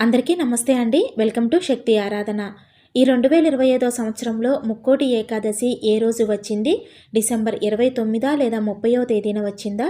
అందరికీ నమస్తే అండి. వెల్కమ్ టు శక్తి ఆరాధన. ఈ రెండు వేల ఇరవై ఐదో సంవత్సరంలో ముక్కోటి ఏకాదశి ఏ రోజు వచ్చింది? డిసెంబర్ ఇరవై తొమ్మిదా లేదా ముప్పయో తేదీన వచ్చిందా?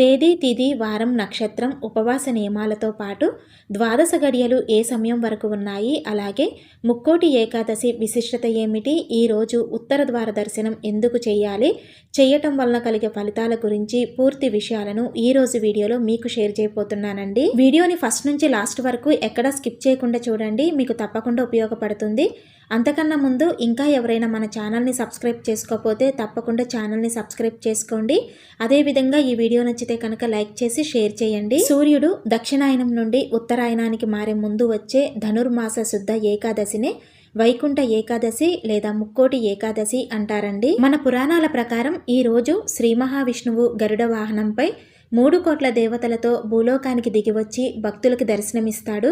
తేదీ తిది వారం నక్షత్రం ఉపవాస నియమాలతో పాటు ద్వాదశ గడియలు ఏ సమయం వరకు ఉన్నాయి? అలాగే ముక్కోటి ఏకాదశి విశిష్టత ఏమిటి? ఈరోజు ఉత్తర ద్వార దర్శనం ఎందుకు చేయాలి? చేయటం వలన కలిగే ఫలితాల గురించి పూర్తి విషయాలను ఈ రోజు వీడియోలో మీకు షేర్ చేయబోతున్నానండి. వీడియోని ఫస్ట్ నుంచి లాస్ట్ వరకు ఎక్కడ స్కిప్ చేయకుండా చూడండి. మీకు తప్పకుండా ఉపయోగపడుతుంది. అంతకన్నా ముందు ఇంకా ఎవరైనా మన ఛానల్ని సబ్స్క్రైబ్ చేసుకోకపోతే తప్పకుండా ఛానల్ని సబ్స్క్రైబ్ చేసుకోండి. అదేవిధంగా ఈ వీడియో నచ్చితే కనుక లైక్ చేసి షేర్ చేయండి. సూర్యుడు దక్షిణాయనం నుండి ఉత్తరాయణానికి మారే ముందు వచ్చే ధనుర్మాస శుద్ధ ఏకాదశినే వైకుంఠ ఏకాదశి లేదా ముక్కోటి ఏకాదశి అంటారండి. మన పురాణాల ప్రకారం ఈరోజు శ్రీ మహావిష్ణువు గరుడ వాహనంపై మూడు కోట్ల దేవతలతో భూలోకానికి దిగివచ్చి భక్తులకు దర్శనమిస్తాడు.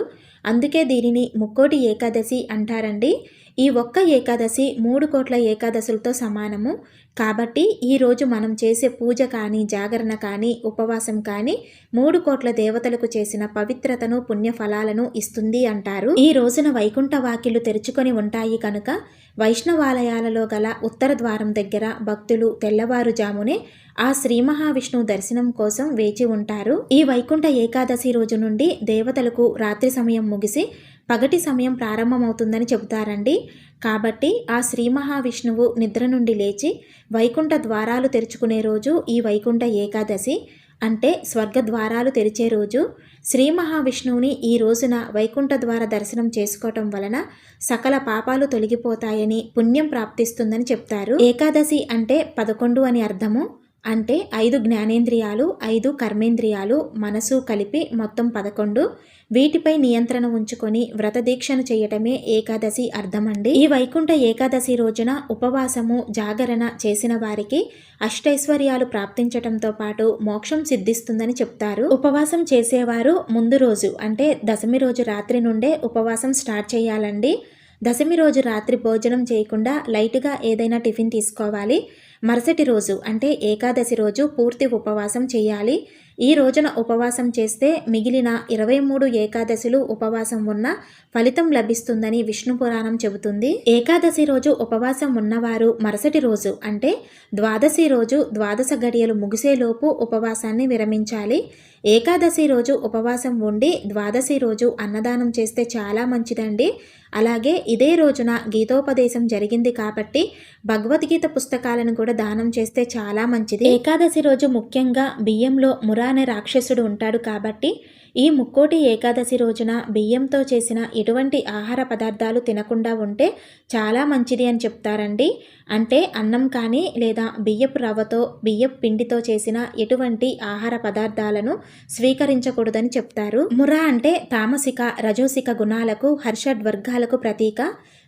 అందుకే దీనిని ముక్కోటి ఏకాదశి అంటారండి. ఈ ఒక్క ఏకాదశి మూడు కోట్ల ఏకాదశులతో సమానము. కాబట్టి ఈరోజు మనం చేసే పూజ కానీ జాగరణ కానీ ఉపవాసం కానీ మూడు కోట్ల దేవతలకు చేసిన పవిత్రతను పుణ్యఫలాలను ఇస్తుంది అంటారు. ఈ రోజున వైకుంఠ వాకిలు తెరుచుకొని ఉంటాయి కనుక వైష్ణవాలయాలలో గల ఉత్తర ద్వారం దగ్గర భక్తులు తెల్లవారుజామునే ఆ శ్రీ మహావిష్ణువు దర్శనం కోసం వేచి ఉంటారు. ఈ వైకుంఠ ఏకాదశి రోజు నుండి దేవతలకు రాత్రి సమయం ముగిసి పగటి సమయం ప్రారంభమవుతుందని చెబుతారండి. కాబట్టి ఆ శ్రీ మహావిష్ణువు నిద్ర నుండి లేచి వైకుంఠ ద్వారాలు తెరుచుకునే రోజు ఈ వైకుంఠ ఏకాదశి. అంటే స్వర్గ ద్వారాలు తెరిచే రోజు శ్రీ మహావిష్ణువుని ఈ రోజున వైకుంఠ ద్వార దర్శనం చేసుకోవటం వలన సకల పాపాలు తొలగిపోతాయని పుణ్యం ప్రాప్తిస్తుందని చెప్తారు. ఏకాదశి అంటే పదకొండు అని అర్థము. అంటే ఐదు జ్ఞానేంద్రియాలు ఐదు కర్మేంద్రియాలు మనసు కలిపి మొత్తం పదకొండు. వీటిపై నియంత్రణ ఉంచుకొని వ్రతదీక్షను చేయటమే ఏకాదశి అర్థమండి. ఈ వైకుంఠ ఏకాదశి రోజున ఉపవాసము జాగరణ చేసిన వారికి అష్టైశ్వర్యాలు ప్రాప్తించటంతో పాటు మోక్షం సిద్ధిస్తుందని చెప్తారు. ఉపవాసం చేసేవారు ముందు రోజు అంటే దశమి రోజు రాత్రి నుండే ఉపవాసం స్టార్ట్ చేయాలండి. దశమి రోజు రాత్రి భోజనం చేయకుండా లైట్గా ఏదైనా టిఫిన్ తీసుకోవాలి. మరుసటి రోజు అంటే ఏకాదశి రోజు పూర్తి ఉపవాసం చేయాలి. ఈ రోజున ఉపవాసం చేస్తే మిగిలిన ఇరవై మూడు ఏకాదశులు ఉపవాసం ఉన్న ఫలితం లభిస్తుందని విష్ణు పురాణం చెబుతుంది. ఏకాదశి రోజు ఉపవాసం ఉన్నవారు మరుసటి రోజు అంటే ద్వాదశి రోజు ద్వాదశ గడియలు ముగిసేలోపు ఉపవాసాన్ని విరమించాలి. ఏకాదశి రోజు ఉపవాసం ఉండి ద్వాదశి రోజు అన్నదానం చేస్తే చాలా మంచిదండి. అలాగే ఇదే రోజున గీతోపదేశం జరిగింది కాబట్టి భగవద్గీత పుస్తకాలను కూడా దానం చేస్తే చాలా మంచిది. ఏకాదశి రోజు ముఖ్యంగా బియ్యంలో మురా అనే రాక్షసుడు ఉంటాడు కాబట్టి ఈ ముక్కోటి ఏకాదశి రోజున బియ్యంతో చేసిన ఎటువంటి ఆహార పదార్థాలు తినకుండా ఉంటే చాలా మంచిది అని చెప్తారండి. అంటే అన్నం కానీ లేదా బియ్యపు రవ్వతో బియ్యపు పిండితో చేసిన ఎటువంటి ఆహార పదార్థాలను స్వీకరించకూడదని చెప్తారు. మురా అంటే తామసిక రజోసిక గుణాలకు హర్షడ్వర్గాలకు ప్రతీక.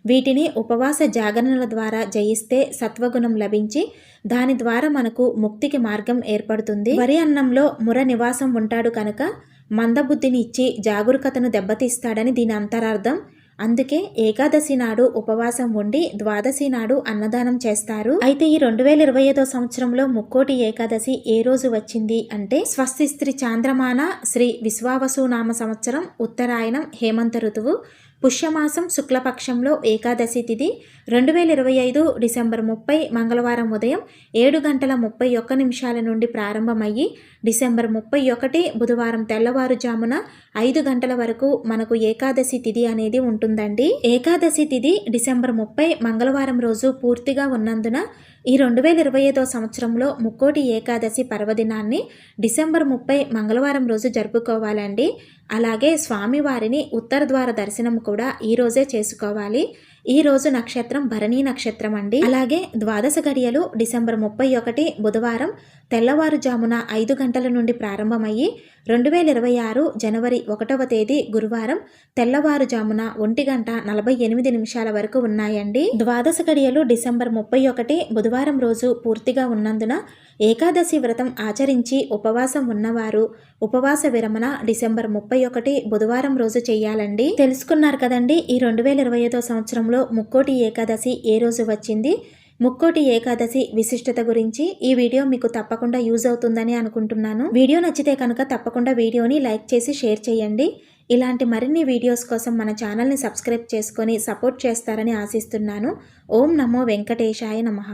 వీటిని ఉపవాస జాగరణల ద్వారా జయిస్తే సత్వగుణం లభించి దాని ద్వారా మనకు ముక్తికి మార్గం ఏర్పడుతుంది. వరి అన్నంలో ముర నివాసం ఉంటాడు కనుక మందబుద్ధిని ఇచ్చి జాగరూకతను దెబ్బతీస్తాడని దీని అంతరార్థం. అందుకే ఏకాదశి నాడు ఉపవాసం ఉండి ద్వాదశి నాడు అన్నదానం చేస్తారు. అయితే ఈ రెండు వేల ఇరవై ఐదో సంవత్సరంలో ముక్కోటి ఏకాదశి ఏ రోజు వచ్చింది అంటే స్వస్తి స్త్రీ చాంద్రమాన శ్రీ విశ్వావసు నామ సంవత్సరం ఉత్తరాయణం హేమంత ఋతువు. పుష్యమాసం శుక్లపక్షంలో ఏకాదశి తిథి రెండు వేల ఇరవై ఐదు డిసెంబర్ ముప్పై మంగళవారం ఉదయం ఏడు గంటల ముప్పై ఒక్క నిమిషాల నుండి ప్రారంభమయ్యి డిసెంబర్ ముప్పై ఒకటి బుధవారం తెల్లవారుజామున ఐదు గంటల వరకు మనకు ఏకాదశి తిథి అనేది ఉంటుందండి. ఏకాదశి తిథి డిసెంబర్ ముప్పై మంగళవారం రోజు పూర్తిగా ఉన్నందున ఈ రెండు వేల ఇరవై ఐదో సంవత్సరంలో ముక్కోటి ఏకాదశి పర్వదినాన్ని డిసెంబర్ ముప్పై మంగళవారం రోజు జరుపుకోవాలండి. అలాగే స్వామివారిని ఉత్తర ద్వార దర్శనం కూడా ఈరోజే చేసుకోవాలి. ఈ రోజు నక్షత్రం భరణీ నక్షత్రం అండి. అలాగే ద్వాదశ గడియలు డిసెంబర్ ముప్పై ఒకటి బుధవారం తెల్లవారుజామున ఐదు గంటల నుండి ప్రారంభమయ్యి రెండు వేల ఇరవై ఆరు జనవరి ఒకటవ తేదీ గురువారం తెల్లవారుజామున ఒంటి గంట నలభై ఎనిమిది నిమిషాల వరకు ఉన్నాయండి. ద్వాదశ గడియలు డిసెంబర్ ముప్పై ఒకటి బుధవారం రోజు పూర్తిగా ఉన్నందున ఏకాదశి వ్రతం ఆచరించి ఉపవాసం ఉన్నవారు ఉపవాస విరమణ డిసెంబర్ ముప్పై ఒకటి బుధవారం రోజు చేయాలండి. తెలుసుకున్నారు కదండి ఈ రెండు వేల ఇరవై ఐదో సంవత్సరంలో ముక్కోటి ఏకాదశి ఏ రోజు వచ్చింది? ముక్కోటి ఏకాదశి విశిష్టత గురించి ఈ వీడియో మీకు తప్పకుండా యూజ్ అవుతుందని అనుకుంటున్నాను. వీడియో నచ్చితే కనుక తప్పకుండా వీడియోని లైక్ చేసి షేర్ చేయండి. ఇలాంటి మరిన్ని వీడియోస్ కోసం మన ఛానల్ని సబ్స్క్రైబ్ చేసుకొని సపోర్ట్ చేస్తారని ఆశిస్తున్నాను. ఓం నమో వెంకటేశాయ నమః.